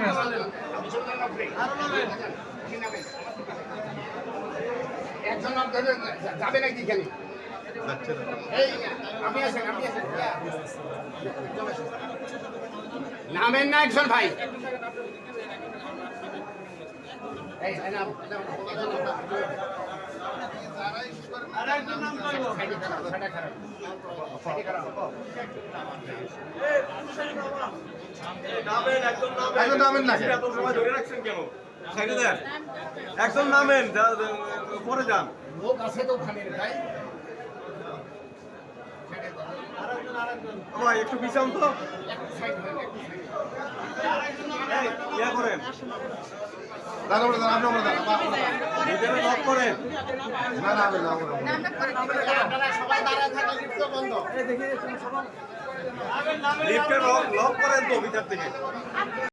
নামেন একজন যাবে নাকি না একজন ভাই খারাপ, একজন নামেন না কেন? একজন নামেন পরে যান। লোক আছে তো ভাই একটু পিছান তো। হয়ে ইয়া করেন। দাঁড়া বলে দাঁড়া, আপনি আমরা দাঁড়া, বা- নিজেরা লক করেন। না, না, না, আপনারা সবাই দাঁড়ায় থাকলে লিফট বন্ধ। লিফটের লক লক করেন তো ভিতর থেকে।